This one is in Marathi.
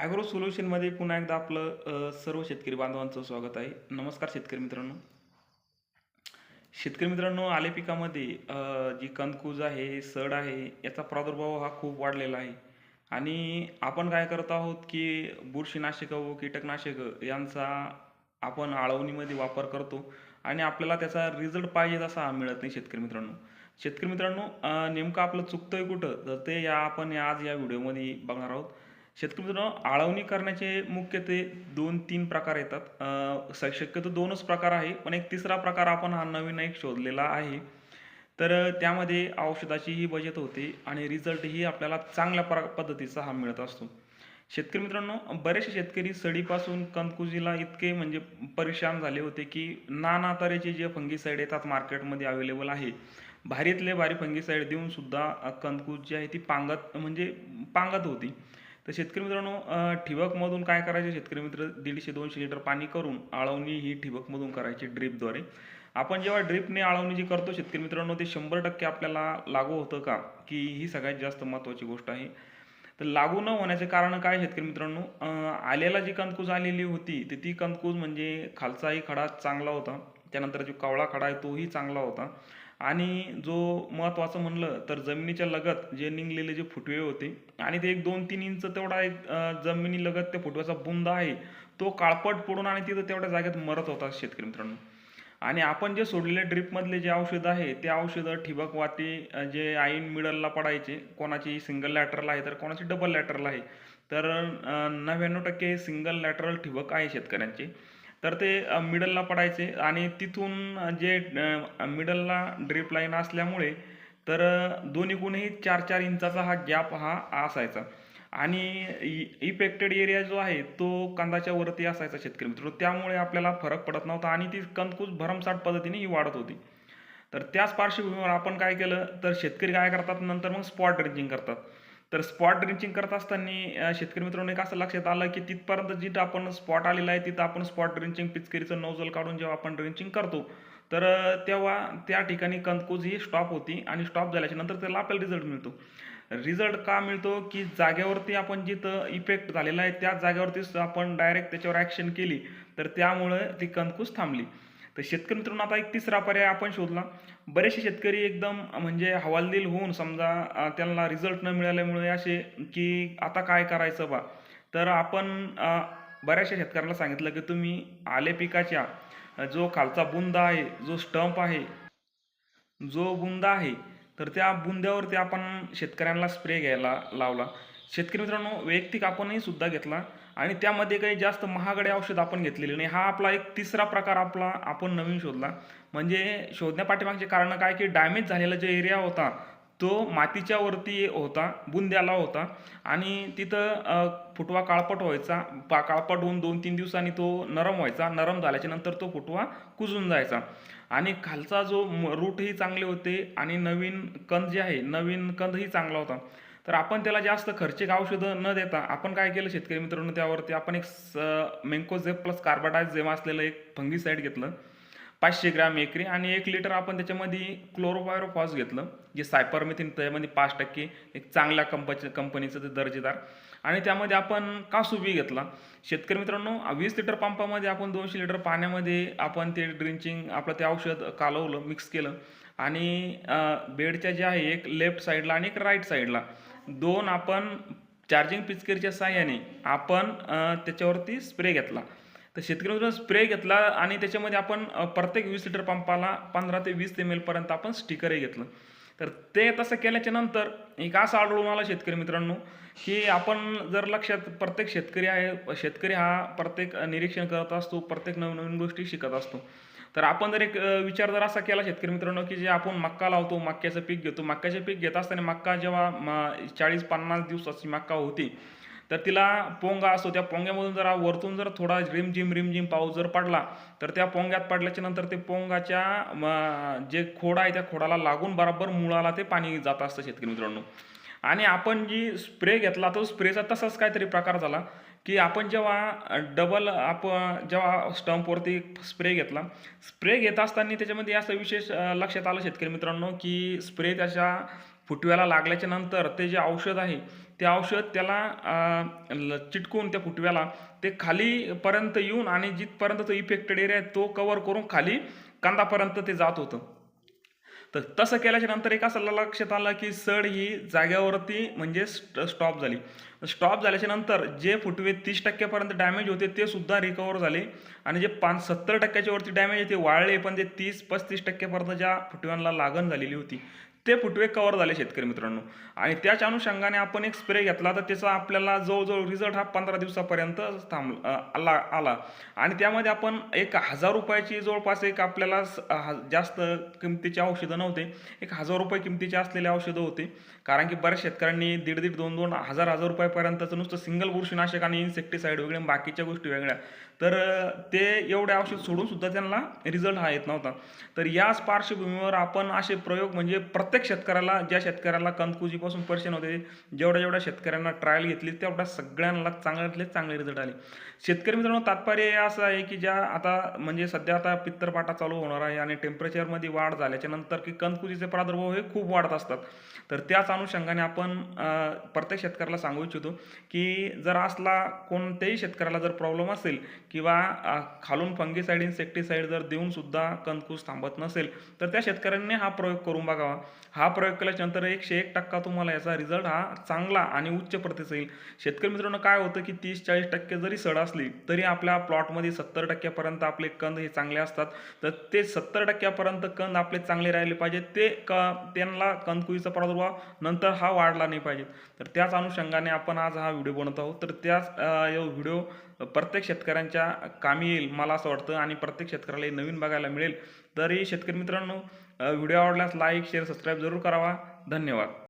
ॲग्रो सोल्युशनमध्ये पुन्हा एकदा आपलं सर्व शेतकरी बांधवांचं स्वागत आहे. नमस्कार शेतकरी मित्रांनो. शेतकरी मित्रांनो आले पिकामध्ये जी कंदकूज आहे सड आहे याचा प्रादुर्भाव हा खूप वाढलेला आहे. आणि आपण काय करत आहोत की बुरशीनाशकं व कीटकनाशकं यांचा आपण आळवणीमध्ये वापर करतो आणि आपल्याला त्याचा रिझल्ट पाहिजे तसा मिळत नाही शेतकरी मित्रांनो. शेतकरी मित्रांनो नेमकं आपलं चुकतंय कुठं? तर ते या आपण या- आज या व्हिडिओमध्ये बघणार आहोत. शेतकरी मित्रांनो आळवणी करण्याचे मुख्य ते दोन तीन प्रकार येतात. शक्यतो दोनच प्रकार आहे पण एक तिसरा प्रकार आपण हा नवीन एक शोधलेला आहे. तर त्यामध्ये औषधाचीही बचत होते आणि रिझल्टही आपल्याला चांगल्या प्र पद्धतीचा हा मिळत असतो. शेतकरी मित्रांनो बरेचसे शेतकरी सडीपासून कंदकुजीला इतके म्हणजे परेशान झाले होते की नाना तऱ्हेचे जे फंगीसाईड येतात मार्केटमध्ये अवेलेबल आहे भारीतले भारी फंगीसाईड देऊन सुद्धा कंदकूज जी आहे ती पांगत म्हणजे पांगत होती. तर शेतकरी मित्रांनो ठिबकमधून काय करायचे? शेतकरी मित्र दीडशे दोनशे लिटर पाणी करून आळवणी ही ठिबकमधून करायची ड्रीपद्वारे. आपण जेव्हा ड्रीपने आळवणी जी करतो शेतकरी मित्रांनो ते शंभर टक्के आपल्याला लागू होतं का? की ही सगळ्यात जास्त महत्त्वाची गोष्ट आहे. तर लागू न होण्याचे कारण काय शेतकरी मित्रांनो? आलेला जी कंदकूज आलेली होती तर ती कंदकूज म्हणजे खालचाही खडा चांगला होता. त्यानंतर जो कावळा खडा आहे तोही चांगला होता. आणि जो महत्त्वाचं म्हणलं तर जमिनीच्या लगत जे निघलेले जे फुटवे होते आणि ते एक दोन तीन इंच तेवढा एक जमिनीलगत जमिनी लगत त्या फुटव्याचा बुंदा आहे तो काळपट पडून आणि तिथं तेवढ्या जागेत मरत होता शेतकरी मित्रांनो. आणि आपण जे सोडलेले ड्रिपमधले जे औषधं आहे ते औषधं ठिबक वाटी जे आईन मिडलला पडायचे कोणाची सिंगल लॅटरल आहे तर कोणाची डबल लॅटरल आहे तर नव्याण्णव टक्के सिंगल लॅटरल ठिबक आहे शेतकऱ्यांचे. तर ते मिडलला पडायचे आणि तिथून जे मिडलला ड्रिप लाईन असल्यामुळे तर दोन्ही दोन्हीकडूनही चार चार इंचाचा हा गॅप हा असायचा. आणि इफेक्टेड एरिया जो आहे तो कंदाच्या वरती असायचा शेतकरी मित्र त्यामुळे आपल्याला फरक पडत नव्हता आणि ती कंदकूस भरमसाठ पद्धतीने ही वाढत होती. तर त्याच पार्श्वभूमीवर आपण काय केलं? तर शेतकरी काय करतात? नंतर मग स्पॉट ड्रिंचिंग करतात. तर स्पॉट ड्रिंचिंग करत असताना शेतकरी मित्रांनो एक असं लक्षात आलं की तिथपर्यंत जिथं आपण स्पॉट आलेला आहे तिथं आपण स्पॉट ड्रिंचिंग पिचकरीचं नोजल काढून जेव्हा आपण ड्रिंचिंग करतो तर तेव्हा त्या ठिकाणी कंदकूज ही स्टॉप होती आणि स्टॉप झाल्याच्यानंतर त्याला आपल्याला रिझल्ट मिळतो. रिझल्ट का मिळतो की जागेवरती आपण जिथं इफेक्ट झालेला आहे त्याच जागेवरतीच आपण डायरेक्ट त्याच्यावर ॲक्शन केली तर त्यामुळे ती कंदकूस थांबली. तर शेतकरी मित्रांनो आता एक तिसरा पर्याय आपण शोधला. बरेचसे शेतकरी एकदम म्हणजे हवालदिल होऊन समजा त्यांना रिझल्ट न मिळाल्यामुळे असे की आता काय करायचं बा? तर आपण बऱ्याचशा शेतकऱ्याला सांगितलं की तुम्ही आले पिकाच्या जो खालचा बुंदा आहे जो स्टंप आहे जो बुंदा आहे तर त्या बुंद्यावरती आपण शेतकऱ्यांना स्प्रे घ्यायला लावला. शेतकरी मित्रांनो वैयक्तिक आपणही सुद्धा घेतला. आणि त्यामध्ये काही जास्त महागडे औषध आपण घेतलेले नाही. हा आपला एक तिसरा प्रकार आपला आपण नवीन शोधला. म्हणजे शोधण्यापाठीमागचे कारण काय की डॅमेज झालेला जो एरिया होता तो मातीच्या वरती होता बुंद्याला होता. आणि तिथं फुटवा काळपट व्हायचा. पा काळपट होऊन दोन तीन दिवसांनी तो नरम व्हायचा. नरम झाल्याच्यानंतर तो फुटवा कुजून जायचा. आणि खालचा जो म- रूटही चांगले होते आणि नवीन कंद जे आहे नवीन कंदही चांगला होता. तर आपण त्याला जास्त खर्चिक औषधं न देता आपण काय केलं शेतकरी मित्रांनो त्यावरती आपण एक स मेंकोझेप प्लस कार्बाडायझ जेव्हा असलेलं एक फंगीसाईड घेतलं. पाचशे ग्रॅम एकरी आणि एक लिटर आपण त्याच्यामध्ये क्लोरोपायरोफॉस घेतलं जे सायपरमिथिन त्यामध्ये पाच टक्के एक चांगल्या कंपनी कंपनीचं ते दर्जेदार. आणि त्यामध्ये आपण कासुबी घेतला. शेतकरी मित्रांनो वीस लिटर पंपामध्ये आपण दोनशे लिटर पाण्यामध्ये आपण ते ड्रिंचिंग आपलं ते औषध कालवलं मिक्स केलं. आणि बेडच्या जे आहे एक लेफ्ट साईडला आणि एक राईट साईडला दोन आपण चार्जिंग पिचकरीच्या साह्याने आपण त्याच्यावरती स्प्रे घेतला. तर शेतकरी स्प्रे घेतला आणि त्याच्यामध्ये आपण प्रत्येक वीस लिटर पंपाला पंधरा ते वीस एम पर्यंत आपण स्टिकरही घेतलं. तर ते तसं केल्याच्यानंतर एक असं आढळून आला शेतकरी मित्रांनो की आपण जर लक्षात प्रत्येक शेतकरी आहे शेतकरी हा प्रत्येक निरीक्षण करत असतो प्रत्येक नवीन नवीन गोष्टी शिकत असतो. तर आपण जर एक विचार जर असा केला शेतकरी मित्रांनो की जे आपण मक्का लावतो मक्याचं पीक घेतो मक्याचे पीक घेत असताना मक्का जेव्हा चाळीस पन्नास दिवसाची मक्का होती तर तिला पोंगा असतो. त्या पोंग्यामधून जरा वरतून जर थोडा रिमझिम रिमझिम पाऊस जर पडला तर त्या पोंग्यात पडल्याच्या नंतर ते पोंगाच्या जे खोड आहे त्या खोडाला लागून बरोबर मुळाला ते पाणी जात असतं शेतकरी मित्रांनो. आणि आपण जी स्प्रे घेतला तो स्प्रेचा तसाच काहीतरी प्रकार झाला की आपण जेव्हा डबल आपण जेव्हा स्टंपवरती स्प्रे घेतला स्प्रे घेत असताना त्याच्यामध्ये असं विशेष लक्षात आलं शेतकरी मित्रांनो की स्प्रे त्याच्या फुटव्याला लागल्याच्या नंतर ते जे औषध आहे ते औषध त्याला चिटकून त्या फुटव्याला ते खालीपर्यंत येऊन आणि जिथपर्यंत तो इफेक्टेड एरिया आहे तो कवर करून खाली कांदापर्यंत ते जात होतं. तर तसं केल्याच्यानंतर एका सल्ला लक्षात आलं की सड ही जाग्यावरती म्हणजे स्टॉप झाली. स्टॉप झाल्याच्यानंतर जे फुटवे तीस टक्क्यापर्यंत डॅमेज होते ते सुद्धा रिकवर झाले आणि जे पाच सत्तर टक्क्याच्या वरती डॅमेज आहे ते वाळले पण ते तीस पस्तीस टक्क्यापर्यंत ज्या फुटव्यांना लागण झालेली होती ते फुटवे कव्हर झाले शेतकरी मित्रांनो. आणि त्याच्या अनुषंगाने आपण एक स्प्रे घेतला तर त्याचा आपल्याला जवळजवळ रिझल्ट हा पंधरा दिवसापर्यंत थांब आला आला. आणि त्यामध्ये आपण एक हजार रुपयाची जवळपास एक आपल्याला जास्त किमतीची औषधं नव्हते. एक हजार रुपये किमतीचे असलेले औषधं होते. कारण की बऱ्याच शेतकऱ्यांनी दीड दीड दोन दोन हजार हजार रुपयापर्यंतचं नुसतं सिंगल बुरशीनाशक आणि इन्सेक्टिसाईड वेगळे बाकीच्या गोष्टी वेगळ्या. तर ते एवढे औषध सोडून सुद्धा त्यांना रिझल्ट हा येत नव्हता. तर याच पार्श्वभूमीवर आपण असे प्रयोग म्हणजे प्रत्येक शेतकऱ्याला ज्या शेतकऱ्याला कंदकुजीपासून परेशान होते जेवढ्या जेवढ्या शेतकऱ्यांना ट्रायल घेतली तेवढ्या सगळ्यांना चांगल्यातले चांगले रिझल्ट आले. शेतकरी मित्रांनो तात्पर्य असं आहे की ज्या आता म्हणजे सध्या आता पित्तरपाटा चालू होणार आहे आणि टेम्परेचरमध्ये वाढ झाल्याच्यानंतर की कंदकुजीचे प्रादुर्भाव हे खूप वाढत असतात. तर त्याच अनुषंगाने आपण प्रत्येक शेतकऱ्याला सांगू इच्छितो की जर असला कोणत्याही शेतकऱ्याला जर प्रॉब्लेम असेल किंवा खालून फंगीसाईड इन्सेक्टिसाईड जर देऊन सुद्धा कंदकूस थांबत नसेल तर त्या शेतकऱ्यांनी हा प्रयोग करून बघावा. हा प्रयोग केल्याच्यानंतर एकशे एक टक्का तुम्हाला याचा रिझल्ट हा चांगला आणि उच्च प्रतीचा येईल. शेतकरी मित्रांनो काय होतं की तीस चाळीस टक्के जरी सड असली तरी आपल्या प्लॉटमध्ये सत्तर टक्क्यापर्यंत आपले कंद हे चांगले असतात. तर ते सत्तर टक्क्यापर्यंत कंद आपले चांगले राहिले पाहिजेत. ते क त्यांना कंदकुईचा प्रादुर्भाव नंतर हा वाढला नाही पाहिजे. तर त्याच अनुषंगाने आपण आज हा व्हिडिओ बनवत आहोत. तर त्याच व्हिडिओ प्रत्येक शेतकऱ्यांच्या शेतकऱ्यांच्या कामी येईल मला असं वाटतं. आणि प्रत्येक शेतकऱ्याला हे नवीन बघायला मिळेल. तरी शेतकरी मित्रांनो व्हिडिओ आवडल्यास लाईक शेअर सबस्क्राईब जरूर करावा. धन्यवाद.